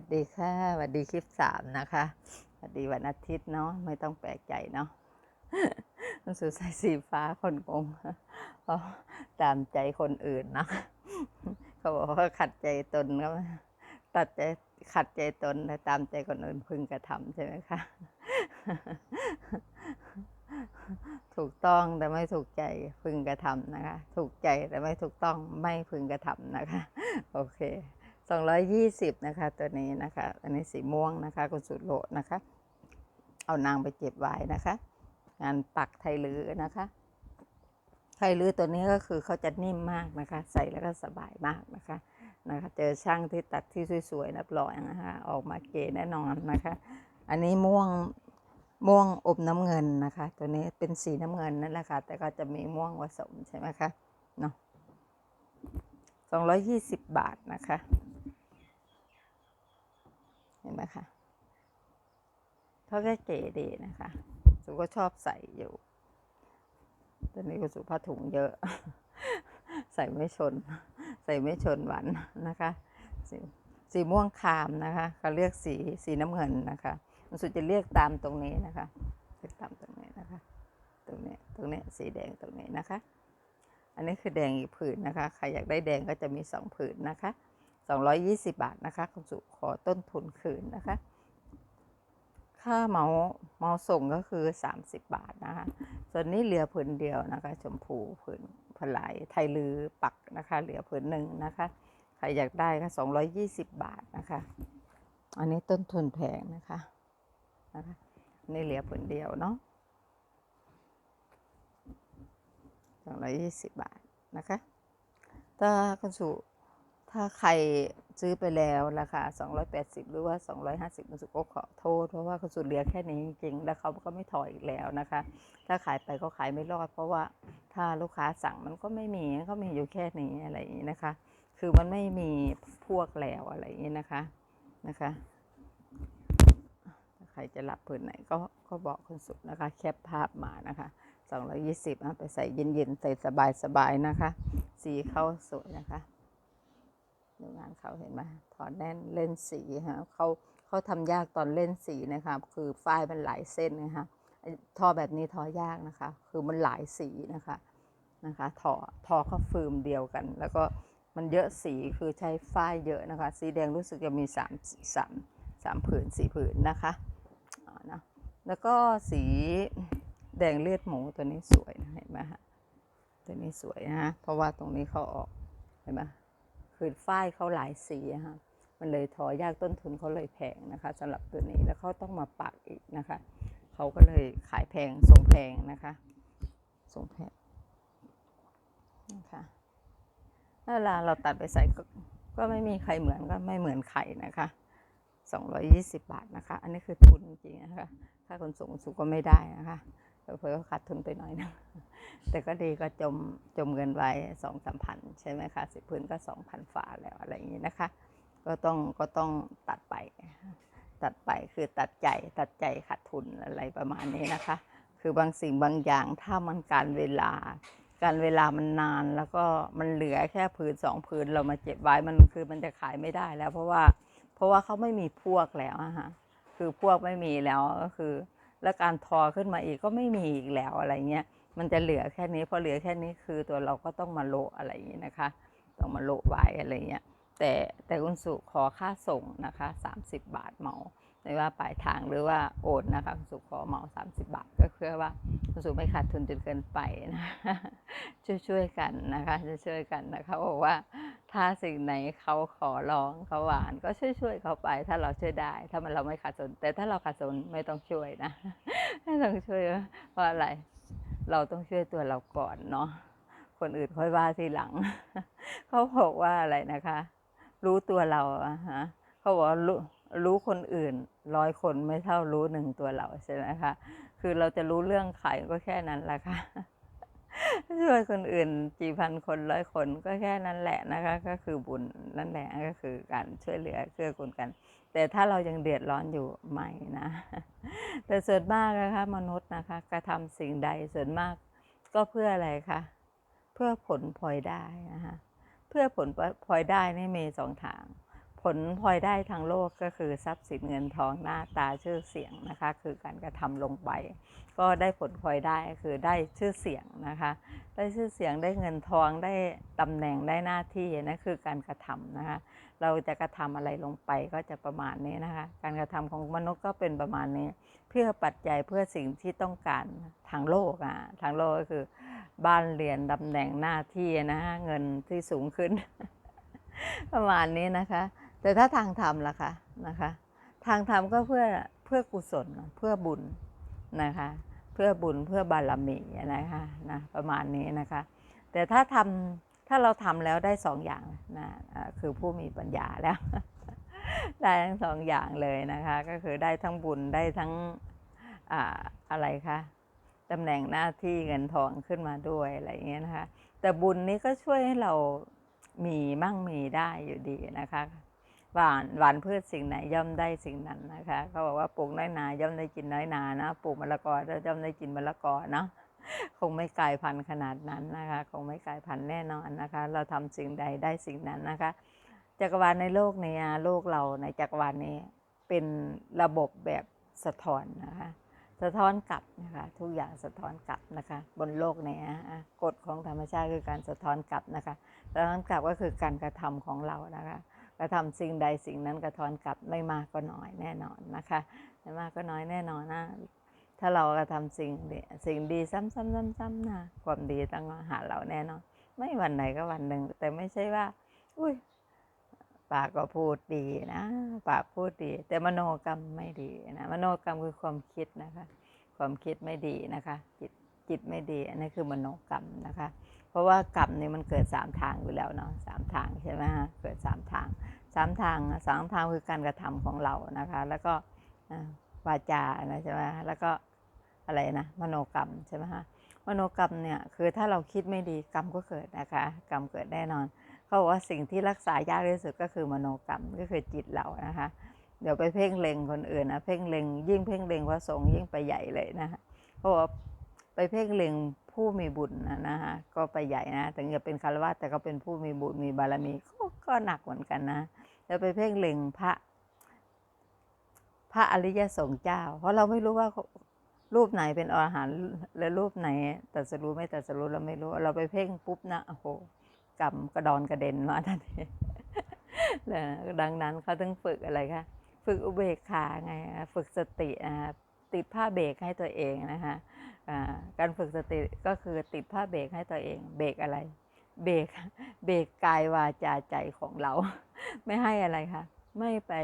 วัสดีค่ะสวัสดีคลิปสามนะคะสวัสดีวันอาทิตย์เนาะไม่ต้องแปลกใจเนาะมันสู่สายสีฟ้าคนงงเพราะตามใจคนอื่นนะเขาบอกว่าขัดใจตนก็ตัดใจขัดใจตนแต่ตามใจคนอื่นพึงกระทำใช่ไหมคะถูกต้องแต่ไม่ถูกใจพึงกระทำนะคะ ถูกใจแต่ไม่ถูกต้องไม่พึงกระทำนะคะ โอเค 220 นะคะ ตัวนี้นะคะ อันนี้สีม่วงนะคะ คุณสุดโลนะคะ เอานางไปเก็บไว้นะคะ งานปักไทยลือนะคะ ไทยลือตัวนี้ก็คือเขาจะนิ่มมากนะคะ ใส่แล้วก็สบายมากนะคะนะคะ เจอช่างที่ตัดที่สวยๆนับร้อยนะคะ ออกมาเก๋แน่นอนนะคะ อันนี้ม่วงม่วงอมน้ำเงินนะคะ ตัวนี้เป็นสีน้ำเงินนั่นแหละค่ะ แต่ก็จะมีม่วงผสมใช่ไหมคะเนาะ220บาทนะคะ ห็นไหมคะเขาก็เก๋ดีนะคะสุก็ชอบใส่อยู่ตอนนี้ก็สุผ้าถุงเยอะ ใส่ไม่ชน ใส่ไม่ชนหวันนะคะสีสีม่วงคามนะคะเขาเรียกสีสีน้ำเงินนะคะมันสุจะเรียกตามตรงนี้นะคะเรียกตามตรงนี้นะคะ ตรงนี้ตรงนี้สีแดงตรงนี้นะคะ อันนี้คือแดงอีกผืนนะคะใครอยากได้แดงก็จะมีสองผืนนะคะ 220 บาทนะคะคุณสุขอต้นทุนคืนนะคะ ค่าเมาเมาส่งก็คือ 30 บาทนะคะ ส่วนนี้เหลือผืนเดียวนะคะ ชมพูผืนผลายไทยลือปักนะคะ เหลือผืนหนึ่งนะคะ ใครอยากได้ก็220 บาทนะคะ อันนี้ต้นทุนแพงนะคะนะคะอันนี่เหลือผืนเดียวเนาะ220 บาทนะคะ ถ้าคุณสุ ถ้าใครซื้อไปแล้วราคา 280 หรือว่า 250คุณสุก็ขอโทษ เพราะว่าคุณสุเหลือแค่นี้จริงๆ แล้วเขาก็ไม่ถอยอีกแล้วนะคะ ถ้าขายไปก็ขายไม่รอด เพราะว่าถ้าลูกค้าสั่งมันก็ไม่มีก็มีอยู่แค่นี้อะไรอย่างนี้นะคะ คือมันไม่มีพวกแล้วอะไรอย่างนี้นะคะนะคะถ้าใครจะรับผืนไหนก็ก็บอกคุณสุนะคะ แคปภาพมานะคะ220นะไปใส่เย็นๆใส่สบายๆนะคะ สีเข้าสวยนะคะ ดูงานเขาเห็นไหมถอนแน่นเล่นสีฮะเขาเขาทำยากตอนเล่นสีนะคะคือฝ้ายมันหลายเส้นนะคะทอแบบนี้ทอยากนะคะ คือมันหลายสีนะคะนะคะทอทอเขาฟืมเดียวกัน แล้วก็มันเยอะสีคือใช้ฝ้ายเยอะนะคะ สีแดงรู้สึกจะมีสามสามสามผืนสี่ผืนนะคะนะแล้วก็สีแดงเลือดหมูตัวนี้สวยนะเห็นไหมฮะตัวนี้สวยนะฮะเพราะว่าตรงนี้เขาออกเห็นไหม คือฝ้ายเขาหลายสีอะค่ะมันเลยทอยากต้นทุนเขาเลยแพงนะคะสำหรับตัวนี้แล้วเขาต้องมาปักอีกนะคะ เขาก็เลยขายแพงส่งแพงนะคะส่งแพงนะคะเวลาเราตัดไปใส่ก็ก็ไม่มีใครเหมือนก็ไม่เหมือนใครนะคะ 220 บาทนะคะ อันนี้คือทุนจริงๆนะคะ ถ้าคนส่งสุก็ไม่ได้นะคะเพื่อขาดทุนไปหน่อยนึง แต่ก็ดีก็จมจมเงินไว้สองสามพันใช่ไหมคะสิบพื้นก็สองพันฝาแล้วอะไรอย่างนี้นะคะ ก็ต้องก็ต้องตัดไป ตัดไปคือตัดใจตัดใจขาดทุนอะไรประมาณนี้นะคะ คือบางสิ่งบางอย่างถ้ามันการเวลา การเวลามันนานแล้วก็มันเหลือแค่ผืนสองผืนเรามาเก็บไว้มันคือมันจะขายไม่ได้แล้ว เพราะว่าเพราะว่าเขาไม่มีพวกแล้วอะฮะคือพวกไม่มีแล้วก็คือ แล้วการทอขึ้นมาอีกก็ไม่มีอีกแล้วอะไรเงี้ย มันจะเหลือแค่นี้พอเหลือแค่นี้คือตัวเราก็ต้องมาโละอะไรอย่างนี้นะคะ ต้องมาโละไว้อะไรเงี้ยแต่แต่คุณสุขอค่าส่งนะคะ 30 บาทเหมาไม่ว่าปลายทางหรือว่าโอนนะคะคุณสุขอเหมา 30 บาท ก็เพื่อว่าคุณสุไม่ขาดทุนจนเกินไปนะช่วยช่วยๆกันนะคะช่วยๆกันนะคะบอกว่าถ้าสิ่งไหนเขาขอร้องเขาหวานก็ช่วยช่วยๆเขาไป ถ้าเราช่วยได้ ถ้ามันเราไม่ขาดสน แต่ถ้าเราขาดสนไม่ต้องช่วยนะ ไม่ต้องช่วยเพราะอะไร เราต้องช่วยตัวเราก่อนเนาะคนอื่นค่อยว่าทีหลัง เขาบอกว่าอะไรนะคะ รู้ตัวเราอะฮะเขาบอกว่ารู้รู้คนอื่นร้อยคนไม่เท่ารู้หนึ่งตัวเราใช่ไหมคะ คือเราจะรู้เรื่องใครก็แค่นั้นแหละค่ะ ช่วยคนอื่นกี่พันคนร้อยคนก็แค่นั้นแหละนะคะ ก็คือบุญนั่นแหละก็คือการช่วยเหลือเกื้อกูลกัน แต่ถ้าเรายังเดือดร้อนอยู่ไม่นะ แต่ส่วนมากนะคะมนุษย์นะคะกระทำสิ่งใดส่วนมากก็เพื่ออะไรคะเพื่อผลพลอยได้นะคะเพื่อผลพลอยได้นี่มีสองทาง ผลพลอยได้ทางโลกก็คือทรัพย์สินเงินทองหน้าตาชื่อเสียงนะคะ คือการกระทำลงไป ก็ได้ผลพลอยได้คือได้ชื่อเสียงนะคะ ได้ชื่อเสียงได้เงินทองได้ตำแหน่งได้หน้าที่นั่นคือการกระทำนะคะ เราจะกระทำอะไรลงไปก็จะประมาณนี้นะคะ การกระทำของมนุษย์ก็เป็นประมาณนี้ เพื่อปัจจัยเพื่อสิ่งที่ต้องการทางโลกอะทางโลกก็คือ บ้านเรียนตำแหน่งหน้าที่นะะเงินที่สูงขึ้น ประมาณนี้นะคะ แต่ถ้าทางธรรมล่ะคะนะคะ ทางธรรมก็เพื่อเพื่อกุศลเพื่อบุญนะคะ เพื่อบุญเพื่อบารมีนะคะนะประมาณนี้นะคะ แต่ถ้าทำถ้าเราทำแล้วได้สองอย่างนะคือผู้มีปัญญาแล้ว ได้ทั้งสองอย่างเลยนะคะ ก็คือได้ทั้งบุญได้ทั้งออะไรคะตำแหน่งหน้าที่เงินทองขึ้นมาด้วยอะไรอย่างเงี้ยนะคะ แต่บุญนี้ก็ช่วยให้เรามีมั่งมีได้อยู่ดีนะคะ หวานหวานพืชสิ่งไหนย่อมได้สิ่งนั้นนะคะเขาบอกว่าปลูกน้อยนาย่อมได้กินน้อยนานะปลูกมะละกอย่อมได้กินมะละกอเนาะคงไม่กลายพันธุ์ขนาดนั้นนะคะ คงไม่กลายพันธุ์แน่นอนนะคะ เราทำสิ่งใดได้สิ่งนั้นนะคะ จักรวาลในโลกนี้โลกเราในจักรวาลนี้เป็นระบบแบบสะท้อนนะคะ สะท้อนกลับนะคะ ทุกอย่างสะท้อนกลับนะคะ บนโลกนี้อะกฎของธรรมชาติคือการสะท้อนกลับนะคะ สะท้อนกลับก็คือการกระทำของเรานะคะ กระทำสิ่งใดสิ่งนั้นกระทอนกลับไม่มากก็น้อยแน่นอนนะคะไม่มากก็น้อยแน่นอนนะถ้าเรากระทำสิ่งดีสิ่งดีซ้ำๆๆๆนะความดีต้องมาหาเราแน่นอนไม่วันไหนก็วันหนึ่ง แต่ไม่ใช่ว่า อุ้ยปากก็พูดดีนะปากพูดดี แต่มโนกรรมไม่ดีนะมโนกรรมคือความคิดนะคะ ความคิดไม่ดีนะคะ จิตจิตไม่ดีอันนี้คือมโนกรรมนะคะ เพราะว่ากรรมนี่มันเกิดสามทางอยู่แล้วเนาะสามทางใช่ไหมฮะเกิดสามทางสามทางสามทางคือการกระทำของเรานะคะ แล้วก็วาจานะใช่ไหมแล้วก็อะไรนะมโนกรรมใช่ไหมฮะมโนกรรมเนี่ยคือถ้าเราคิดไม่ดีกรรมก็เกิดนะคะ กรรมเกิดแน่นอน เขาบอกว่าสิ่งที่รักษายากที่สุดก็คือมโนกรรมก็คือจิตเรานะคะ เดี๋ยวไปเพ่งเล็งคนอื่นนะเพ่งเล็งยิ่งเพ่งเล็งพระสงฆ์ยิ่งไปใหญ่เลยนะคะเพราะว่าไปเพ่งเล็ง ผู้มีบุญนะนะคะก็ไปใหญ่นะถึงจะเป็นคารวะแต่ก็เป็นผู้มีบุญมีบารมีก็ก็หนักเหมือนกันนะแล้วไปเพ่งเล็งพระ พระอริยสงฆ์เจ้า เพราะเราไม่รู้ว่ารูปไหนเป็นอรหันต์และรูปไหนตรัสรู้ไม่ตรัสรู้เราไม่รู้เราไปเพ่งปุ๊บนะโอ้โหกรรมกระดอนกระเด็นมาทันทีแล้วดังนั้นเขาต้องฝึกอะไรคะฝึกอุเบกขาไงฝึกสตินะคะ ติดผ้าเบรกให้ตัวเองนะคะการฝึกสติก็คือติดผ้าเบรกให้ตัวเอง เบรกอะไร เบรกเบรกกายวาจาใจของเรา ไม่ให้อะไรคะไม่ไป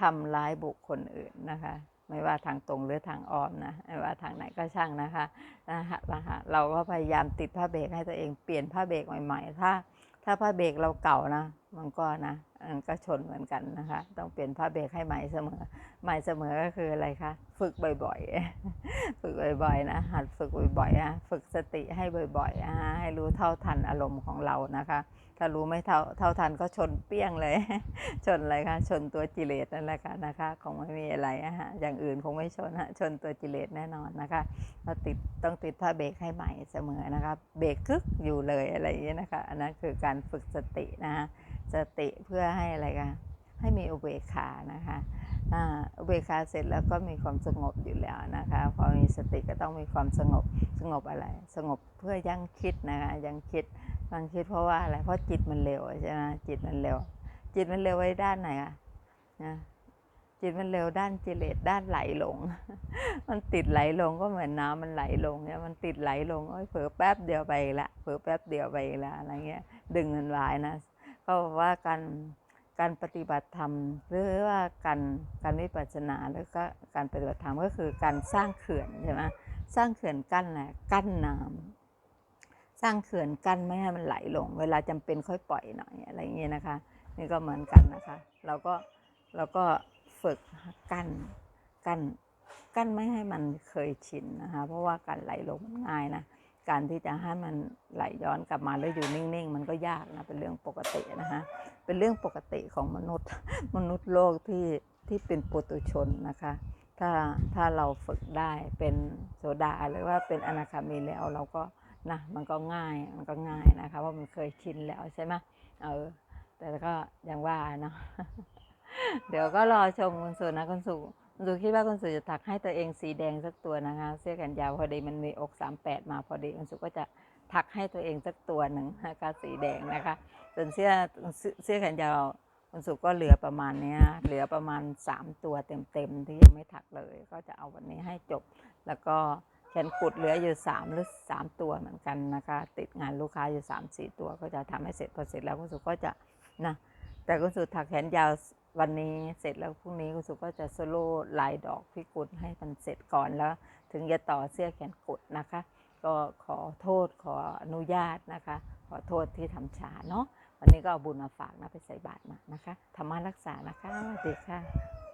ทำร้ายบุคคลอื่นนะคะ ไม่ว่าทางตรงหรือทางอ้อมนะไม่ว่าทางไหนก็ช่างนะคะนะคะนะคะเราก็พยายามติดผ้าเบรกให้ตัวเองเปลี่ยนผ้าเบรกใหม่ ๆ ถ้า ถ้าผ้าเบรกเราเก่านะ มันก็นะมันก็ชนเหมือนกันนะคะ ต้องเปลี่ยนผ้าเบรกให้ใหม่เสมอ ใหม่เสมอก็คืออะไรคะ ฝึกบ่อยๆ ฝึกบ่อยๆ นะ หัดฝึกบ่อยๆนะฝึกสติให้บ่อยๆนะให้รู้เท่าทันอารมณ์ของเรานะคะ ถ้ารู้ไม่เท่าเท่าทันก็ชนเปี้ยงเลย ชนอะไรคะ ชนตัวจิเลสนั่นแหละค่ะนะคะคงไม่มีอะไรอะฮะ อย่างอื่นคงไม่ชนฮะ ชนตัวจิเลสแน่นอนนะคะเราติดต้องติดผ้าเบรกให้ใหม่เสมอนะคะ เบรกกึกอยู่เลยอะไรอย่างเงี้นะคะ อันนั้นคือการฝึกสตินะคะ สติเพื่อให้อะไรกันให้มีอุเบกขานะคะอุเบกขาเสร็จแล้วก็มีความสงบอยู่แล้วนะคะ พอมีสติก็ต้องมีความสงบสงบอะไร สงบเพื่อยั้งคิดนะคะยังคิดบางคิดเพราะว่าอะไรเพราะจิตมันเร็วใช่ไหมจิตมันเร็ว จิตมันเร็วไว้ด้านไหนอะนะจิตมันเร็วด้านกิเลสด้านไหลลง มันติดไหลลงก็เหมือนน้ำมันไหลลงเนี่ยมันติดไหลลงโอ้ยเผลอแป๊บเดียวไปละเผลอแป๊บเดียวไปละอะไรเงี้ยดึงมันไว้นะ เขาบอกว่าการการปฏิบัติธรรม หรือว่าการการวิปัสสนาหรือก็การปฏิบัติธรรมก็คือการสร้างเขื่อนใช่ไหมสร้างเขื่อนกั้นแหละกั้นน้ำสร้างเขื่อนกั้นไม่ให้มันไหลลง เวลาจำเป็นค่อยปล่อยหน่อยอะไรอย่างเงี้ยนะคะ นี่ก็เหมือนกันนะคะ เราก็เราก็ฝึกกั้นกั้นกั้นไม่ให้มันเคยชินนะคะ เพราะว่าการไหลลงมันง่ายนะ การที่จะให้มันไหลย้อนกลับมาแล้วอยู่นิ่ง ๆ มันก็ยากนะเป็นเรื่องปกตินะคะเป็นเรื่องปกติของมนุษย์มนุษย์โลกที่ที่เป็นปุตุชนนะคะถ้าถ้าเราฝึกได้เป็นโสดาหรือว่าเป็นอนาคามีแล้วเราก็นะมันก็ง่ายมันก็ง่ายนะคะเพราะมันเคยชินแล้วใช่ไหมเออแต่ก็ยังว่าเนาะเดี๋ยวก็รอชมคุณสุนะคุณสุ คุณสุคิดว่าคุณสุจะถักให้ตัวเองสีแดงสักตัวนะคะ เสื้อแขนยาวพอดีมันมีอกสามแปดมาพอดีคุณสุก็จะถักให้ตัวเองสักตัวหนึ่งนะคะสีแดงนะคะ ส่วนเสื้อเสื้อแขนยาวคุณสุก็เหลือประมาณนี้เหลือประมาณสามตัวเต็มๆที่ยังไม่ถักเลย ก็จะเอาวันนี้ให้จบ แล้วก็แขนกุดเหลืออยู่สามหรือสามตัวเหมือนกันนะคะ ติดงานลูกค้าอยู่สามสี่ตัวก็จะทำให้เสร็จพอเสร็จแล้วคุณสุก็จะนะแต่คุณสุถักแขนยาว วันนี้เสร็จแล้วพรุ่งนี้คุณสุก็จะโซโล่ลายดอกพิกุลให้มันเสร็จก่อนแล้ว ถึงจะต่อเสื้อแขนกุดนะคะ ก็ขอโทษขออนุญาตนะคะ ขอโทษที่ทำช้าเนาะวันนี้ก็เอาบุญมาฝากนะไปใส่บาตรมานะคะธรรมะรักษานะคะสวัสดีค่ะ